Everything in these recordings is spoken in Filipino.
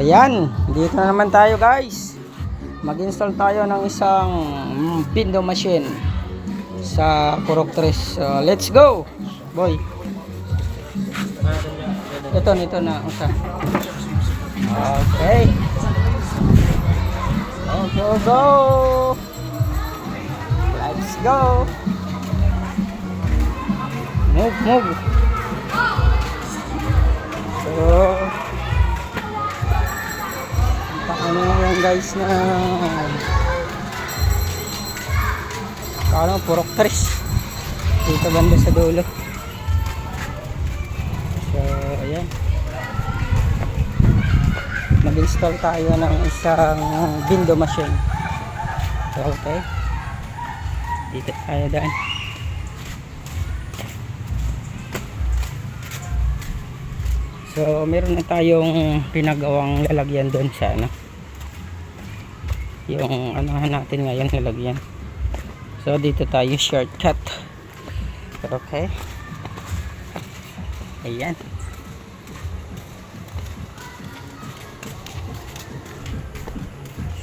ayan, dito na naman tayo guys. Mag-install tayo ng isang mm, window machine sa 3. So, let's go, boy. Ito, nito na. Usa. Okay. Go, go, go. Let's go. Move, move. So, paano yan guys na. Paano purok tres dito banda sa dulo. So ayan. Mag install tayo ng isang window machine. So okay. Dito tayo daan So, meron na tayong pinagawang lalagyan doon sa ano. Yung anahan natin ngayon lalagyan. So, dito tayo shortcut. Okay. Ayan.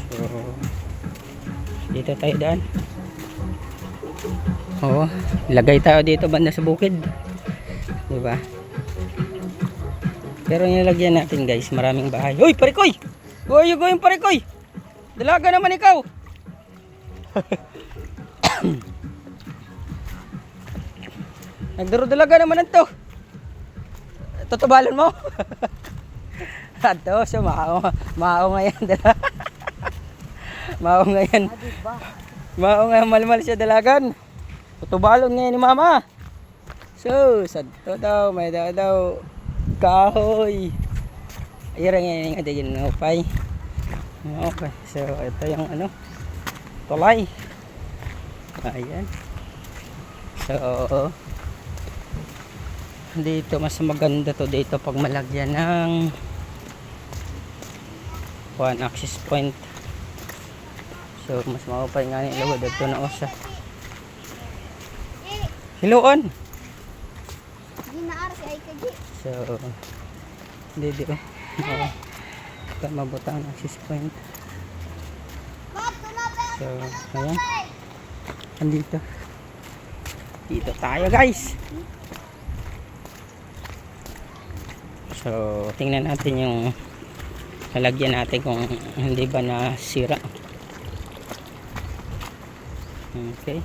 So, dito tayo daan. Oo, lagay tayo dito banda sa bukid. 'Di ba? Pero nilagyan natin guys, maraming bahay. Uy, parikoy! Where you going, parikoy? Dalaga naman ikaw! Nagdaro dalaga naman ito. Tutubalan mo? Ato, so mao, mao ngayon. mao ngayon. Mao ngayon malmal siya dalagan. Tutubalon ngayon ni mama. So, sadto daw, may daw daw kahoy. Ayun nga nga din ng upay. Okay, so ito yung ano, tulay. Ayan. So, dito mas maganda to dito pag malagyan ng one access point. So, mas maupay nga ni lawad dito na usa. Hello on. So, hindi di oh. Ito mabutang access point. So, ayan. Andito. Dito tayo guys. So, tingnan natin yung lalagyan natin kung hindi ba nasira. Okay.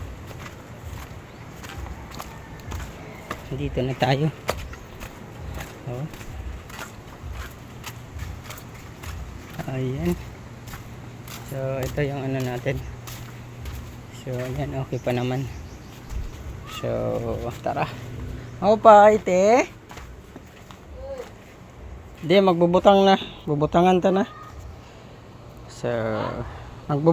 Dito na tayo. Oh. Ayan. So, ito yung ano natin. So, ayan. Okay pa naman. So, tara. Ako pa, ite. Hindi, magbubutang na. Bubutangan ta na. So,